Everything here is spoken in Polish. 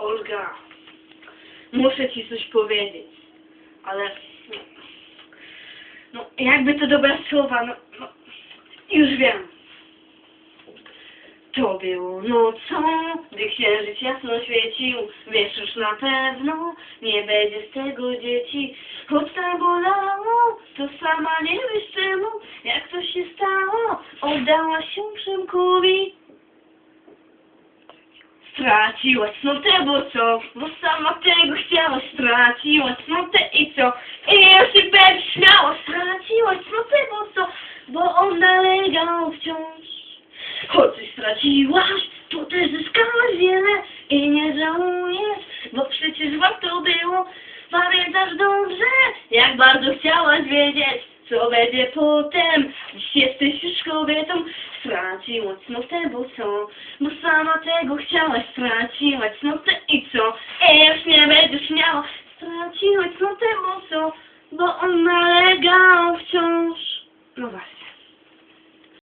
Olga, muszę ci coś powiedzieć, ale no jakby to dobre słowa, no, no już wiem. To było nocą, gdy księżyc jasno świecił, wiesz już na pewno, nie będzie z tego dzieci. Choć tak bolało, to sama nie wiesz czemu, jak to się stało, oddałaś się Przemkowi. Straciłaś cnotę, bo co? Bo sama tego chciałaś, straciłaś cnotę i co? I już się będziesz śmiała, straciłaś cnotę, bo co? Bo on nalegał wciąż. Choć straciłaś, to też zyskałaś wiele i nie żałujesz, bo przecież warto było. Pamiętasz dobrze, jak bardzo chciałaś wiedzieć, co będzie potem. Dziś jesteś już kobietą, straciłaś cnotę, bo co? Bo sama tego chciałaś, straciłaś cnotę i co? I już nie będziesz miała, straciłaś cnotę, bo co? Bo on nalegał wciąż. No.